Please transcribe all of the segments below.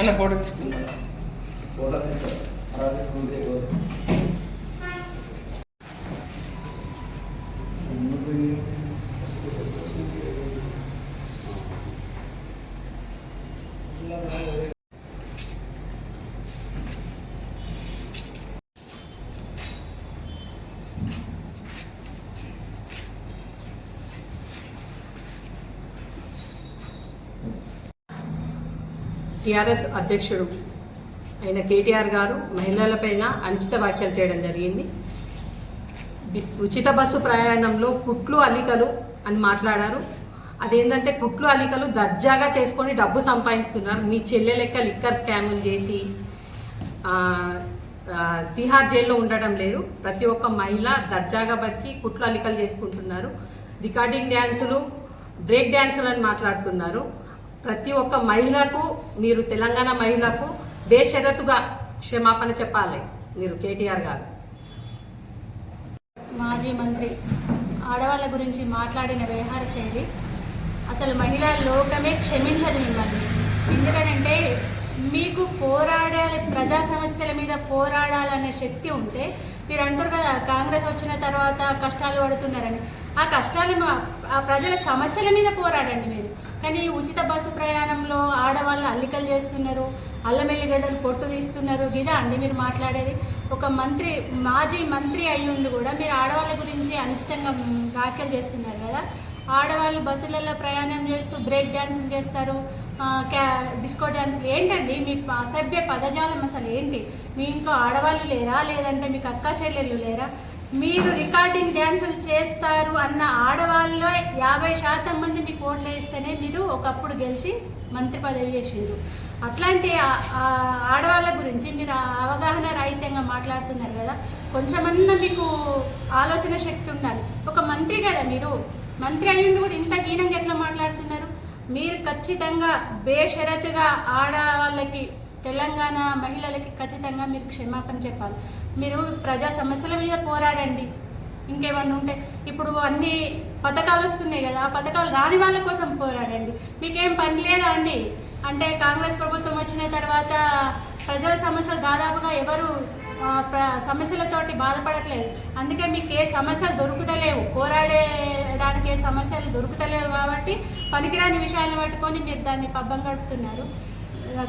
అన్న ఫోటో తీసుకుందా. ఫోటో తీస్తారు తీసుకుంటే ఎవరు? టీఆర్ఎస్ అధ్యక్షుడు అయిన కేటీఆర్ గారు మహిళలపైన అనుచిత వ్యాఖ్యలు చేయడం జరిగింది. ఉచిత బస్సు ప్రయాణంలో కుట్లు అల్లికలు అని మాట్లాడారు. అదేంటంటే కుట్లు అల్లికలు దర్జాగా చేసుకొని డబ్బు సంపాదిస్తున్నారు. మీ చెల్లె లెక్క లిక్కర్ స్కాములు చేసి తిహార్ జైల్లో ఉండటం లేదు. ప్రతి ఒక్క మహిళ దర్జాగా బతికి కుట్లు అల్లికలు చేసుకుంటున్నారు. రికార్డింగ్ డ్యాన్సులు బ్రేక్ డ్యాన్సులు అని మాట్లాడుతున్నారు. ప్రతి ఒక్క మహిళకు మీరు తెలంగాణ మహిళకు బేషరతుగా క్షమాపణ చెప్పాలి మీరు కేటీఆర్ గారు. మాజీ మంత్రి ఆడవాళ్ళ గురించి మాట్లాడిన వ్యవహార శైలి అసలు మహిళా లోకమే క్షమించదు మిమ్మల్ని. ఎందుకనంటే మీకు పోరాడాలి ప్రజా సమస్యల మీద పోరాడాలనే శక్తి ఉంటే మీరు అంటారు కదా కాంగ్రెస్ వచ్చిన తర్వాత కష్టాలు పడుతున్నారని. ఆ కష్టాలు మా- ఆ ప్రజల సమస్యల మీద పోరాడండి మీరు. కానీ ఉచిత బస్సు ప్రయాణంలో ఆడవాళ్ళు అల్లికలు చేస్తున్నారు అల్లమెల్లిగడ్డలు పొట్టు తీస్తున్నారు. ఇదా అండి మీరు మాట్లాడేది. ఒక మంత్రి మాజీ మంత్రి అయ్యుండి కూడా మీరు ఆడవాళ్ళ గురించి అనుచితంగా వ్యాఖ్యలు చేస్తున్నారు కదా. ఆడవాళ్ళు బస్సులలో ప్రయాణం చేస్తూ బ్రేక్ డ్యాన్సులు చేస్తారు క్యా డిస్కో డ్యాన్సులు ఏంటండి? మీ అసభ్య పదజాలం అసలు ఏంటి? మీ ఇంట్లో ఆడవాళ్ళు లేరా? లేదంటే మీకు అక్క చెల్లెళ్ళు లేరా? మీరు రికార్డింగ్ డ్యాన్సులు చేస్తారు అన్న ఆడవాళ్ళలో యాభై శాతం మంది మీకు ఓట్లు వేస్తేనే మీరు ఒకప్పుడు గెలిచి మంత్రి పదవి చేసారు అట్లాంటి ఆ- ఆడవాళ్ళ గురించి మీరు అవగాహన రహితంగా మాట్లాడుతున్నారు కదా కొంచెమన్నా మీకు ఆలోచన శక్తి ఉండాలి. ఒక మంత్రి కదా మీరు. మంత్రి అయ్యింది కూడా ఇంత హీనంగా ఎట్లా మాట్లాడుతున్నారు? మీరు ఖచ్చితంగా బేషరతుగా ఆడవాళ్ళకి తెలంగాణ మహిళలకి ఖచ్చితంగా మీరు క్షమాపణ చెప్పాలి. మీరు ప్రజా సమస్యల మీద పోరాడండి. ఇంకేమన్నా ఉంటే ఇప్పుడు అన్ని పథకాలు వస్తున్నాయి కదా ఆ పథకాలు రాని వాళ్ళ కోసం పోరాడండి. మీకేం పని లేదా అండి? అంటే కాంగ్రెస్ ప్రభుత్వం వచ్చిన తర్వాత ప్రజల సమస్యలు దాదాపుగా ఎవరు సమస్యలతోటి బాధపడట్లేదు. అందుకే మీకు ఏ సమస్యలు దొరుకుతలేవు. పోరాడేదానికి ఏ సమస్యలు దొరుకుతలేవు కాబట్టి పనికిరాని విషయాలను పట్టుకొని మీరు దాన్ని పబ్బం గడుపుతున్నారు.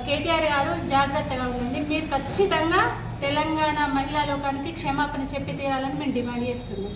కేటీఆర్ గారు జాగ్రత్తగా ఉండండి. మీరు ఖచ్చితంగా తెలంగాణ మహిళా లోకానికి క్షమాపణ చెప్పి తీరాలని మేము డిమాండ్ చేస్తున్నాం.